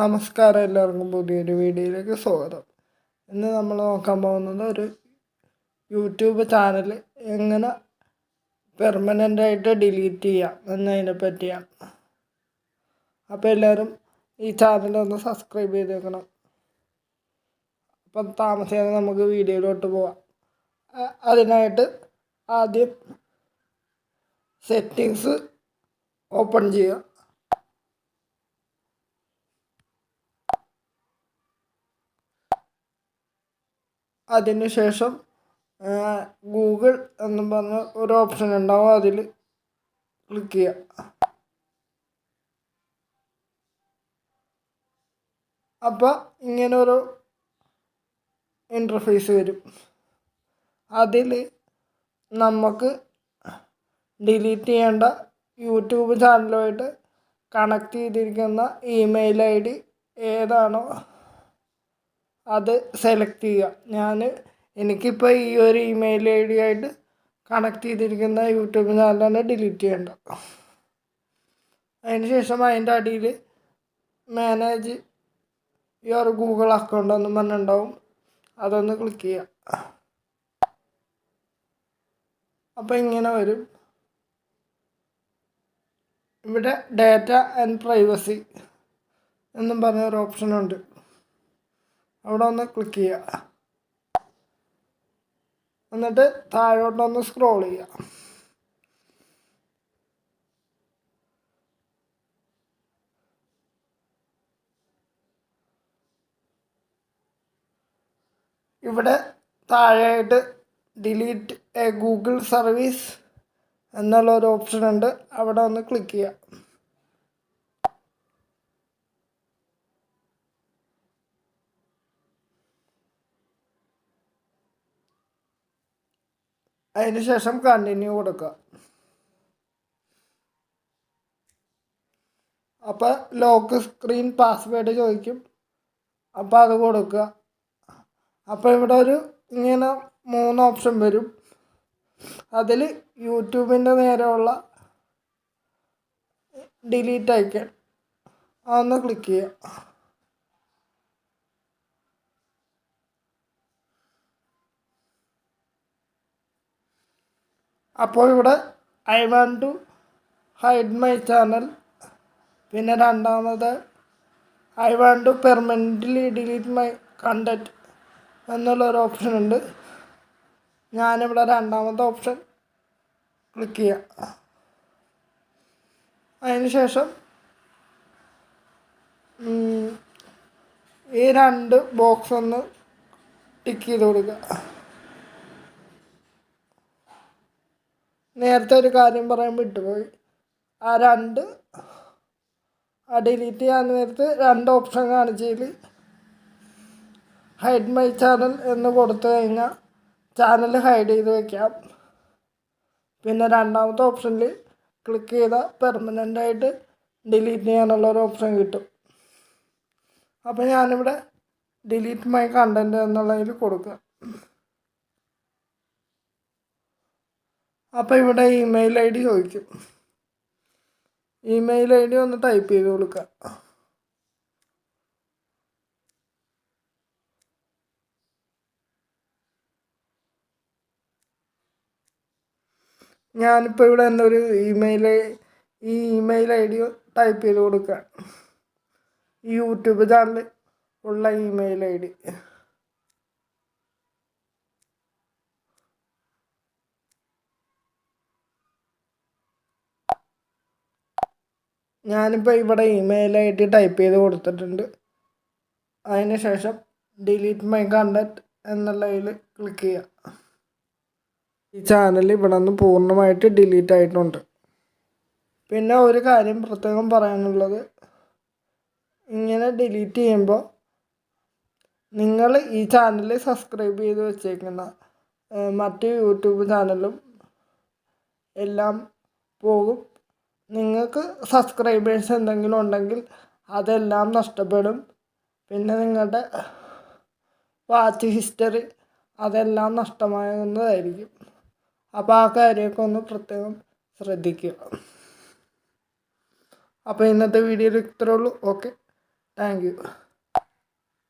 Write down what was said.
നമസ്കാരം എല്ലാവർക്കും പുതിയൊരു വീഡിയോയിലേക്ക് സ്വാഗതം. ഇന്ന് നമ്മൾ നോക്കാൻ പോകുന്നത് ഒരു യൂട്യൂബ് ചാനൽ എങ്ങനെ പെർമനന്റ് ആയിട്ട് ഡിലീറ്റ് ചെയ്യാം എന്നതിനെ പറ്റിയാണ്. അപ്പോൾ എല്ലാവരും ഈ ചാനൽ ഒന്ന് സബ്സ്ക്രൈബ് ചെയ്ത് വെക്കണം അപ്പം താമസിയാതെ നമുക്ക് വീഡിയോയിലോട്ട് പോവാം. അതിനായിട്ട് ആദ്യം സെറ്റിങ്സ് ഓപ്പൺ ചെയ്യുക. അതിനുശേഷം ഗൂഗിൾ എന്ന് പറഞ്ഞ ഒരു ഓപ്ഷൻ ഉണ്ടാവും. അതിൽ ക്ലിക്ക് ചെയ്യുക. അപ്പോൾ ഇങ്ങനെ ഒരു ഇന്റർഫേസ് വരും. അതിൽ നമുക്ക് ഡിലീറ്റ് ചെയ്യേണ്ട യൂട്യൂബ് ചാനലുമായിട്ട് കണക്ട് ചെയ്തിരിക്കുന്ന ഇമെയിൽ ഐ ഡി ഏതാണോ അത് സെലക്ട് ചെയ്യുക. ഞാൻ എനിക്കിപ്പോൾ ഈ ഒരു ഇമെയിൽ ഐ ഡി ആയിട്ട് കണക്ട് ചെയ്തിരിക്കുന്ന യൂട്യൂബ് ചാനലാണ് ഡിലീറ്റ് ചെയ്യേണ്ട. അതിന് ശേഷം അതിന്റെ അടിയിൽ മാനേജ് യുവർ ഗൂഗിൾ അക്കൗണ്ട് എന്ന് പറഞ്ഞിട്ടുണ്ടാവും. അതൊന്ന് ക്ലിക്ക് ചെയ്യുക. അപ്പോൾ ഇങ്ങനെ വരും. ഇവിടെ ഡാറ്റ ആൻഡ് പ്രൈവസി എന്നും പറഞ്ഞൊരു ഓപ്ഷനുണ്ട് അവിടെ ഒന്ന് ക്ലിക്ക് ചെയ്യുക. എന്നിട്ട് താഴോട്ടൊന്ന് സ്ക്രോൾ ചെയ്യുക. ഇവിടെ താഴെയായിട്ട് ഡിലീറ്റ് എ ഗൂഗിൾ സർവീസ് എന്നുള്ള ഒരു ഓപ്ഷൻ ഉണ്ട്. അവിടെ ഒന്ന് ക്ലിക്ക് ചെയ്യുക. അതിന് ശേഷം കണ്ടിന്യൂ കൊടുക്കുക. അപ്പോൾ ലോക്ക് സ്ക്രീൻ പാസ്വേഡ് ചോദിക്കും. അപ്പോൾ അത് കൊടുക്കുക. അപ്പോൾ ഇവിടെ ഒരു ഇങ്ങനെ മൂന്ന് ഓപ്ഷൻ വരും. അതിൽ യൂട്യൂബിന്റെ നേരെയുള്ള ഡിലീറ്റ് ഐക്കൺ അതൊന്ന് ക്ലിക്ക് ചെയ്യുക. അപ്പോൾ ഇവിടെ I want to hide my channel പിന്നെ രണ്ടാമത് I want to permanently delete my content എന്നുള്ളൊരു ഓപ്ഷൻ ഉണ്ട്. ഞാനിവിടെ രണ്ടാമത്തെ ഓപ്ഷൻ ക്ലിക്ക് ചെയ്യാം. അതിന് ശേഷം ഈ രണ്ട് ബോക്സ് ഒന്ന് ടിക്ക് ചെയ്ത് കൊടുക്കുക. നേരത്തെ ഒരു കാര്യം പറയാൻ വിട്ടുപോയി. ആ രണ്ട് ആ ഡിലീറ്റ് ചെയ്യാൻ നേരത്ത് രണ്ട് ഓപ്ഷൻ കാണിച്ചതിൽ ഹൈഡ് മൈ ചാനൽ എന്ന് കൊടുത്തു കഴിഞ്ഞാൽ ചാനൽ ഹൈഡ് ചെയ്ത് വെക്കാം. പിന്നെ രണ്ടാമത്തെ ഓപ്ഷനിൽ ക്ലിക്ക് ചെയ്താൽ പെർമനന്റ് ആയിട്ട് ഡിലീറ്റ് ചെയ്യാനുള്ള ഒരു ഓപ്ഷൻ കിട്ടും. അപ്പോൾ ഞാനിവിടെ ഡിലീറ്റ് മൈ കണ്ടന്റ് എന്നുള്ളതിൽ കൊടുക്കുക. അപ്പോൾ ഇവിടെ ഇമെയിൽ ഐ ഡി ചോദിക്കും. ഇമെയിൽ ഐ ഡി ഒന്ന് ടൈപ്പ് ചെയ്ത് കൊടുക്കുക ഞാനിപ്പോൾ ഇവിടെ എന്റെ ഒരു ഇമെയിൽ ഈ ഇമെയിൽ ഐ ഡി ടൈപ്പ് ചെയ്ത് കൊടുക്കുക യൂട്യൂബ് ചാനൽ ഉള്ള ഇമെയിൽ ഐ ഡി. ഞാനിപ്പോൾ ഇവിടെ ഇമെയിൽ ഐ ഡി ടൈപ്പ് ചെയ്ത് കൊടുത്തിട്ടുണ്ട്. അതിന് ശേഷം ഡിലീറ്റ് മൈ കണ്ടക്ട് എന്നുള്ളതിൽ ക്ലിക്ക് ചെയ്യുക ഈ ചാനൽ ഇവിടെ നിന്ന് പൂർണമായിട്ട് ഡിലീറ്റ് ആയിട്ടുണ്ട്. പിന്നെ ഒരു കാര്യം പ്രത്യേകം പറയാനുള്ളത്. ഇങ്ങനെ ഡിലീറ്റ് ചെയ്യുമ്പോൾ നിങ്ങൾ ഈ ചാനൽ സബ്സ്ക്രൈബ് ചെയ്ത് വെച്ചേക്കുന്ന മറ്റ് യൂട്യൂബ് ചാനലും എല്ലാം പോകും. നിങ്ങൾക്ക് സബ്സ്ക്രൈബേഴ്സ് എന്തെങ്കിലും ഉണ്ടെങ്കിൽ അതെല്ലാം നഷ്ടപ്പെടും. പിന്നെ നിങ്ങളുടെ വാച്ച് ഹിസ്റ്ററി അതെല്ലാം നഷ്ടമാകുന്നതായിരിക്കും. അപ്പോൾ ആ കാര്യമൊക്കെ ഒന്ന് പ്രത്യേകം ശ്രദ്ധിക്കുക. അപ്പോൾ ഇന്നത്തെ വീഡിയോയിൽ ഇത്രേ ഉള്ളൂ. Okay thank